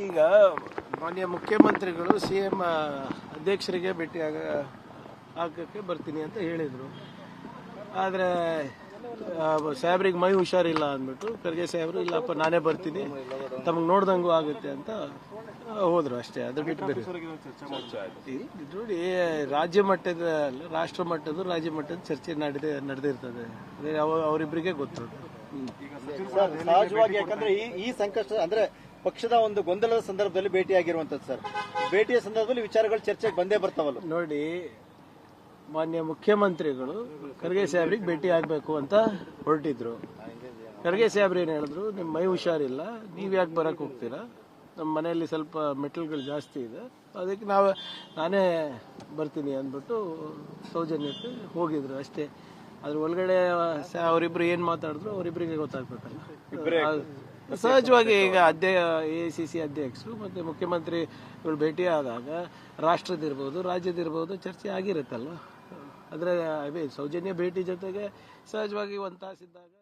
ಈಗ ಮಾನ್ಯ ಮುಖ್ಯಮಂತ್ರಿಗಳು ಸಿ ಎಂ ಅಧ್ಯಕ್ಷರಿಗೆ ಭೇಟಿಯಾಗ ಹಾಕಕ್ಕೆ ಬರ್ತೀನಿ ಅಂತ ಹೇಳಿದರು. ಆದರೆ ಸಾಹೇಬ್ರಿಗೆ ಮೈ ಹುಷಾರಿಲ್ಲ ಅಂದ್ಬಿಟ್ಟು ಖರ್ಗೆ ಸಾಹೇಬರು, ಇಲ್ಲಪ್ಪ, ನಾನೇ ಬರ್ತೀನಿ. ತಮಗೆ ನೋಡ್ದಂಗೂ ಆಗುತ್ತೆ ಅಂತ ಹೋದರು ಅಷ್ಟೇ. ಅದು ಬಿಟ್ಟು ಬೇರೆ. ನೋಡಿ ರಾಜ್ಯ ಮಟ್ಟದ ರಾಷ್ಟ್ರ ಮಟ್ಟದ ರಾಜ್ಯ ಮಟ್ಟದ ಚರ್ಚೆ ನಡೆದೇ, ನಡೆದಿರ್ತದೆ. ಅವರಿಬ್ಬರಿಗೆ ಗೊತ್ತು. ಸಹಜವಾಗಿ ಯಾಕಂದ್ರೆ ಈ ಸಂಕಷ್ಟ, ಅಂದ್ರೆ ಪಕ್ಷದ ಒಂದು ಗೊಂದಲದ ಸಂದರ್ಭದಲ್ಲಿ ಭೇಟಿಯಾಗಿರುವಂತದ್ದು ಸರ್. ಭೇಟಿಯ ಸಂದರ್ಭದಲ್ಲಿ ವಿಚಾರಗಳು ಚರ್ಚೆಗೆ ಬಂದೇ ಬರ್ತಾವಲ್ಲ ನೋಡಿ ಮಾನ್ಯ ಮುಖ್ಯಮಂತ್ರಿಗಳು ಖರ್ಗೆ ಸಾಹೇಬ್ರಿಗೆ ಭೇಟಿ ಆಗಬೇಕು ಅಂತ ಹೊರಟಿದ್ರು. ಖರ್ಗೆ ಸಾಹೇಬ್ರು ಏನು ಹೇಳಿದ್ರು ನಿಮ್ಮ ಮೈ ಹುಷಾರಿಲ್ಲ ನೀವು ಯಾಕೆ ಬರಕ್ಕೆ ಹೋಗ್ತೀರಾ? ನಮ್ಮ ಮನೆಯಲ್ಲಿ ಸ್ವಲ್ಪ ಮೆಟಲ್ಗಳು ಜಾಸ್ತಿ ಇದೆ ಅದಕ್ಕೆ ನಾವು ನಾನೇ ಬರ್ತೀನಿ ಅಂದ್ಬಿಟ್ಟು ಸೌಜನ್ಯಕ್ಕೆ ಹೋಗಿದ್ರು ಅಷ್ಟೇ. ಅದ್ರ ಒಳಗಡೆ ಅವರಿಬ್ರು ಏನು ಮಾತಾಡಿದ್ರು ಅವರಿಬ್ಬರಿಗೆ ಗೊತ್ತಾಗ್ಬೇಕಲ್ಲ. ಸಹಜವಾಗಿ ಈಗ ಅಧ್ಯಯ ಎ ಸಿ ಸಿ ಅಧ್ಯಕ್ಷರು ಮತ್ತು ಮುಖ್ಯಮಂತ್ರಿಗಳು ಭೇಟಿ ಆದಾಗ ರಾಷ್ಟ್ರದಿರ್ಬೋದು ರಾಜ್ಯದಿರ್ಬೋದು ಚರ್ಚೆ ಆಗಿರುತ್ತಲ್ಲ ಅದರ ಸೌಜನ್ಯ ಭೇಟಿ ಜೊತೆಗೆ ಸಹಜವಾಗಿ ಒಂದು ತಾಸಿದ್ದಾಗ